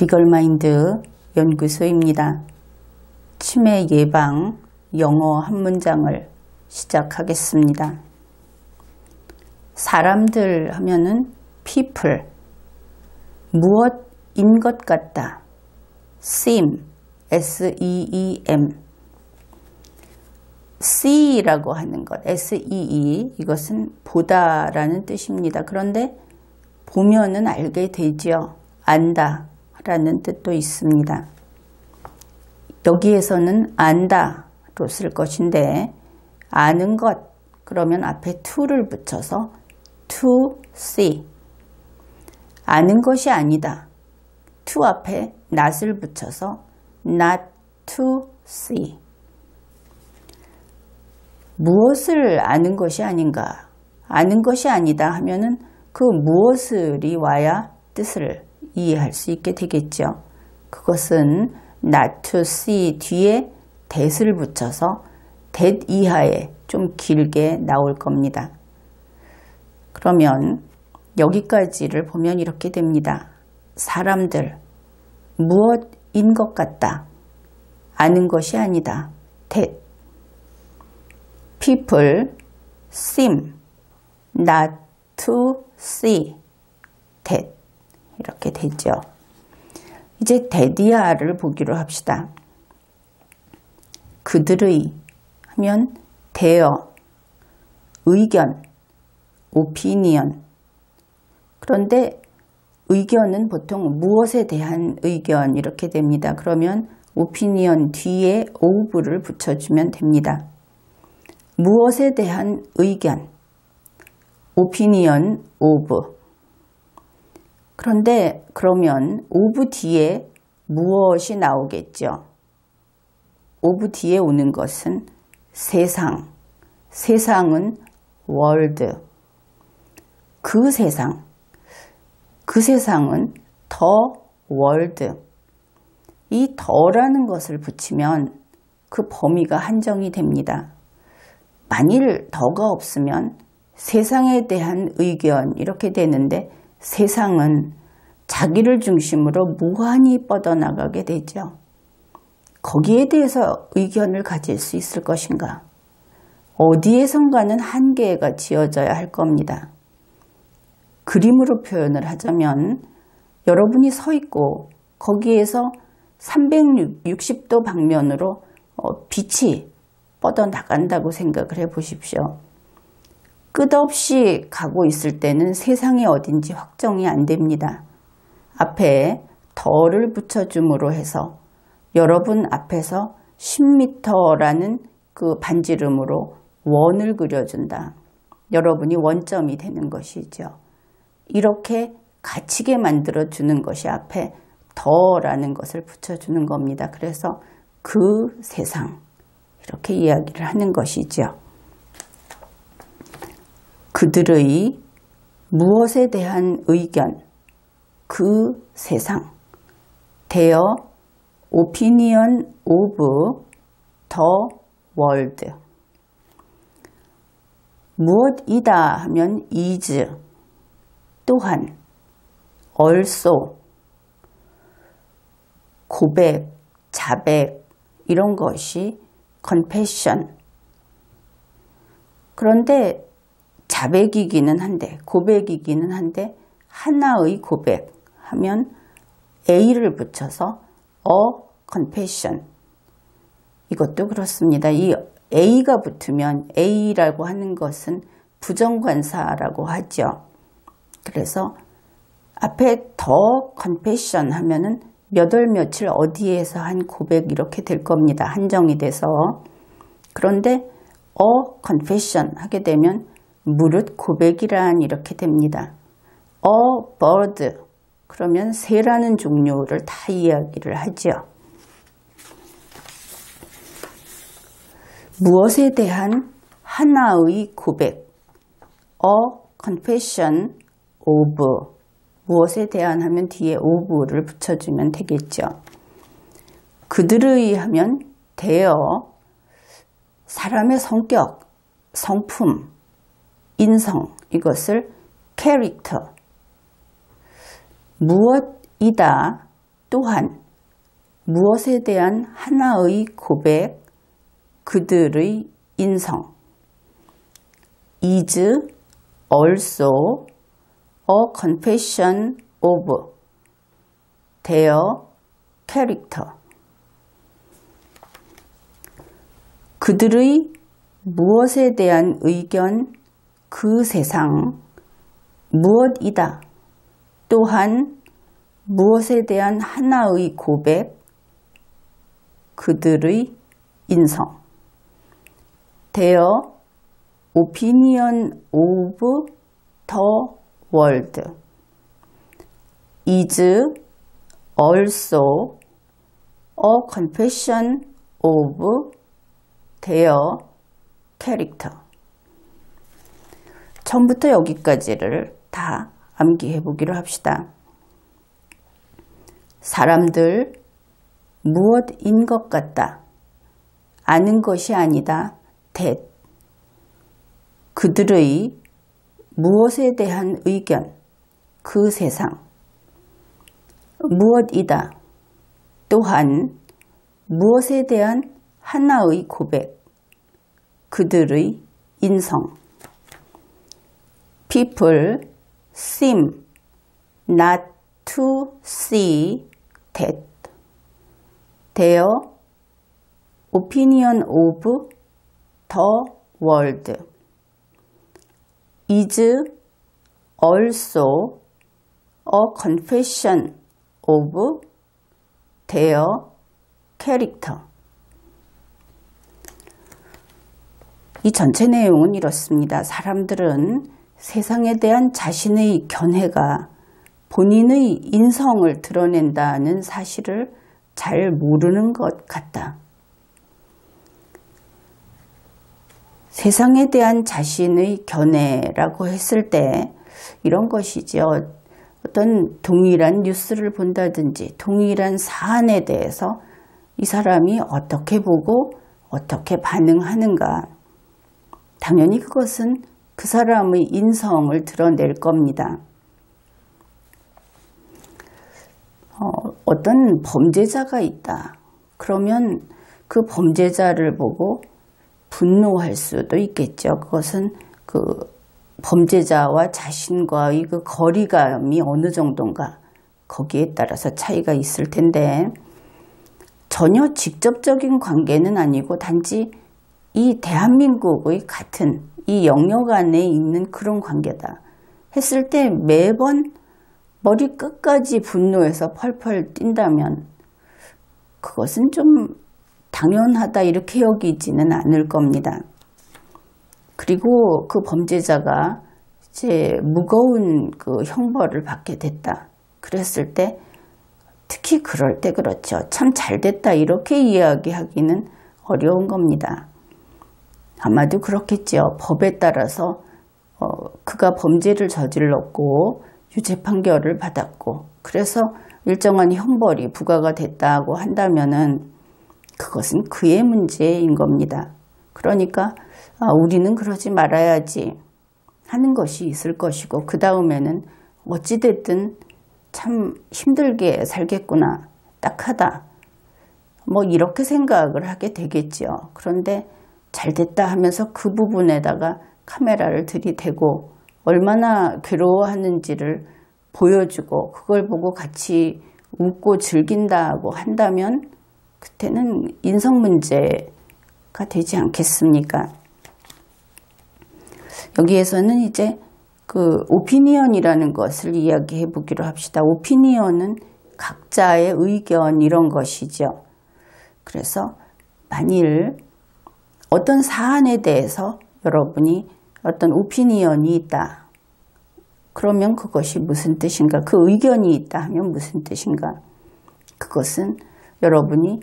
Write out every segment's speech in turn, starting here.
리걸마인드 연구소입니다. 치매 예방 영어 한 문장을 시작하겠습니다. 사람들 하면은 people 무엇인 것 같다. seem s-e-e-m see라고 하는 것 s-e-e 이것은 보다라는 뜻입니다. 그런데 보면은 알게 되지요. 안다 라는 뜻도 있습니다. 여기에서는 안다로 쓸 것인데 아는 것 그러면 앞에 to를 붙여서 to see 아는 것이 아니다. to 앞에 not을 붙여서 not to see 무엇을 아는 것이 아닌가 아는 것이 아니다 하면은 그 무엇을이 와야 뜻을 이해할 수 있게 되겠죠. 그것은 not to see 뒤에 that을 붙여서 that 이하에 좀 길게 나올 겁니다. 그러면 여기까지를 보면 이렇게 됩니다. 사람들, 무엇인 것 같다. 아는 것이 아니다. that. people seem not to see that. 이렇게 되죠. 이제 데디아를 보기로 합시다. 그들의 하면 대어, 의견, 오피니언. 그런데 의견은 보통 무엇에 대한 의견 이렇게 됩니다. 그러면 오피니언 뒤에 오브를 붙여주면 됩니다. 무엇에 대한 의견, 오피니언 오브. 그런데 그러면 오브 뒤에 무엇이 나오겠죠? 오브 뒤에 오는 것은 세상, 세상은 월드, 그 세상, 그 세상은 더 월드. 이 더라는 것을 붙이면 그 범위가 한정이 됩니다. 만일 더가 없으면 세상에 대한 의견 이렇게 되는데 세상은 자기를 중심으로 무한히 뻗어나가게 되죠. 거기에 대해서 의견을 가질 수 있을 것인가? 어디에선가는 한계가 지어져야 할 겁니다. 그림으로 표현을 하자면 여러분이 서 있고 거기에서 360도 방면으로 어, 빛이 뻗어나간다고 생각을 해 보십시오. 끝없이 가고 있을 때는 세상이 어딘지 확정이 안 됩니다. 앞에 덜을 붙여줌으로 해서 여러분 앞에서 10m라는 그 반지름으로 원을 그려준다. 여러분이 원점이 되는 것이죠. 이렇게 갇히게 만들어주는 것이 앞에 더라는 것을 붙여주는 겁니다. 그래서 그 세상 이렇게 이야기를 하는 것이죠. 그들의 무엇에 대한 의견, 그 세상, 대어 opinion of the world. 무엇이다 하면 is, 또한, also, 고백, 자백, 이런 것이 confession. 그런데 자백이기는 한데 고백이기는 한데 하나의 고백 하면 A를 붙여서 a confession 이것도 그렇습니다. 이 A가 붙으면 A라고 하는 것은 부정관사라고 하죠. 그래서 앞에 더 confession 하면은 몇월 며칠 어디에서 한 고백 이렇게 될 겁니다. 한정이 돼서. 그런데 a confession 하게 되면 무릇 고백이란 이렇게 됩니다. a bird 그러면 새라는 종류를 다 이야기를 하죠. 무엇에 대한 하나의 고백 a confession of 무엇에 대한 하면 뒤에 of를 붙여주면 되겠죠. 그들의 하면 대어 사람의 성격, 성품, 인성 이것을 캐릭터 무엇이다 또한 무엇에 대한 하나의 고백, 그들의 인성. is also a confession of their character. 그들의 무엇에 대한 의견, 그 세상, 무엇이다. 또한 무엇에 대한 하나의 고백, 그들의 인성. their opinion of the world is also a confession of their character. 처음부터 여기까지를 다 암기해 보기로 합시다. 사람들 무엇인 것 같다. 아는 것이 아니다. 대 그들의 무엇에 대한 의견, 그 세상, 무엇이다. 또한 무엇에 대한 하나의 고백, 그들의 인성. People seem not to see that their opinion of the world is also a confession of their character. 이 전체 내용은 이렇습니다. 사람들은 세상에 대한 자신의 견해가 본인의 인성을 드러낸다는 사실을 잘 모르는 것 같다. 세상에 대한 자신의 견해라고 했을 때 이런 것이죠. 어떤 동일한 뉴스를 본다든지 동일한 사안에 대해서 이 사람이 어떻게 보고 어떻게 반응하는가. 당연히 그것은 그 사람의 인성을 드러낼 겁니다. 어, 떤 범죄자가 있다. 그러면 그 범죄자를 보고 분노할 수도 있겠죠. 그것은 그 범죄자와 자신과의 그 거리감이 어느 정도인가 거기에 따라서 차이가 있을 텐데 전혀 직접적인 관계는 아니고 단지 이 대한민국의 같은 이 영역 안에 있는 그런 관계다 했을 때 매번 머리 끝까지 분노해서 펄펄 뛴다면 그것은 좀 당연하다 이렇게 여기지는 않을 겁니다. 그리고 그 범죄자가 이제 무거운 그 형벌을 받게 됐다. 그랬을 때 특히 그럴 때 그렇죠. 참 잘 됐다 이렇게 이야기하기는 어려운 겁니다. 아마도 그렇겠죠. 법에 따라서 어, 그가 범죄를 저질렀고 유죄 판결을 받았고 그래서 일정한 형벌이 부과가 됐다고 한다면은 그것은 그의 문제인 겁니다. 그러니까 아, 우리는 그러지 말아야지 하는 것이 있을 것이고 그 다음에는 어찌됐든 참 힘들게 살겠구나 딱하다 뭐 이렇게 생각을 하게 되겠죠. 그런데 잘 됐다 하면서 그 부분에다가 카메라를 들이대고 얼마나 괴로워하는지를 보여주고 그걸 보고 같이 웃고 즐긴다고 한다면 그때는 인성 문제가 되지 않겠습니까? 여기에서는 이제 그 오피니언이라는 것을 이야기해 보기로 합시다. 오피니언은 각자의 의견 이런 것이죠. 그래서 만일 어떤 사안에 대해서 여러분이 어떤 오피니언이 있다. 그러면 그것이 무슨 뜻인가? 그 의견이 있다 하면 무슨 뜻인가? 그것은 여러분이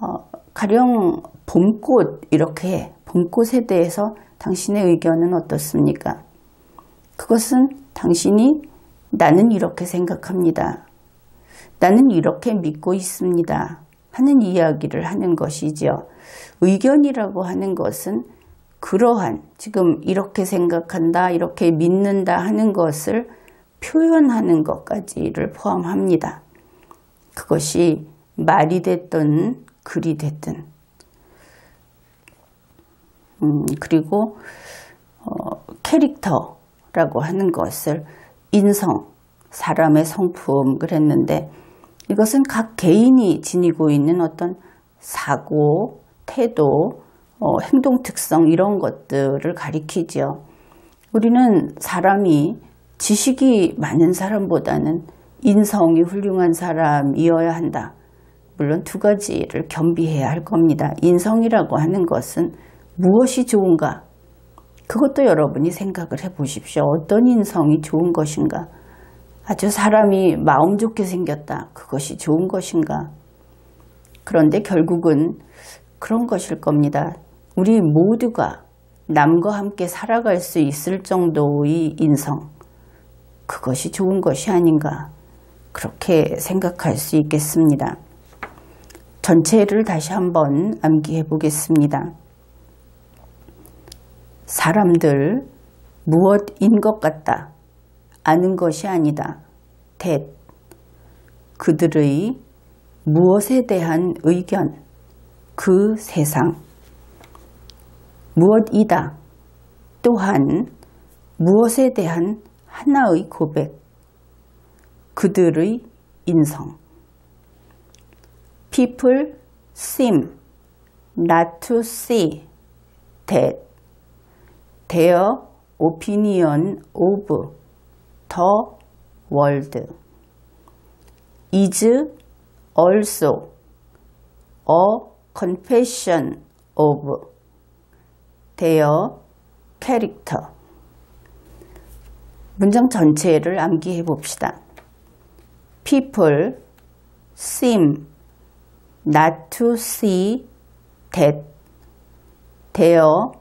어, 가령 봄꽃 이렇게 봄꽃에 대해서 당신의 의견은 어떻습니까? 그것은 당신이 나는 이렇게 생각합니다. 나는 이렇게 믿고 있습니다. 하는 이야기를 하는 것이죠. 의견이라고 하는 것은 그러한 지금 이렇게 생각한다, 이렇게 믿는다 하는 것을 표현하는 것까지를 포함합니다. 그것이 말이 됐든 글이 됐든 음, 그리고 어, 캐릭터라고 하는 것을 인성, 사람의 성품 그랬는데 이것은 각 개인이 지니고 있는 어떤 사고, 태도, 어, 행동 특성 이런 것들을 가리키죠. 우리는 사람이 지식이 많은 사람보다는 인성이 훌륭한 사람이어야 한다. 물론 두 가지를 겸비해야 할 겁니다. 인성이라고 하는 것은 무엇이 좋은가? 그것도 여러분이 생각을 해 보십시오. 어떤 인성이 좋은 것인가? 아주 사람이 마음 좋게 생겼다. 그것이 좋은 것인가? 그런데 결국은 그런 것일 겁니다. 우리 모두가 남과 함께 살아갈 수 있을 정도의 인성. 그것이 좋은 것이 아닌가. 그렇게 생각할 수 있겠습니다. 전체를 다시 한번 암기해 보겠습니다. 사람들 무엇인 것 같다. 아는 것이 아니다. 대 그들의 무엇에 대한 의견, 그 세상. 무엇이다. 또한 무엇에 대한 하나의 고백, 그들의 인성. People seem not to see that their opinion of the world is also a confession of their character. 문장 전체를 암기해 봅시다. People seem not to see that their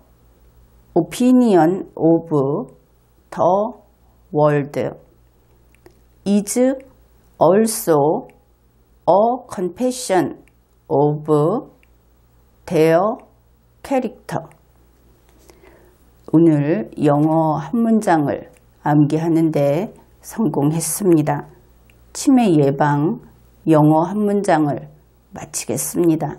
opinion of the world is also a confession of their character. 오늘 영어 한 문장을 암기하는데 성공했습니다. 치매 예방 영어 한 문장을 마치겠습니다.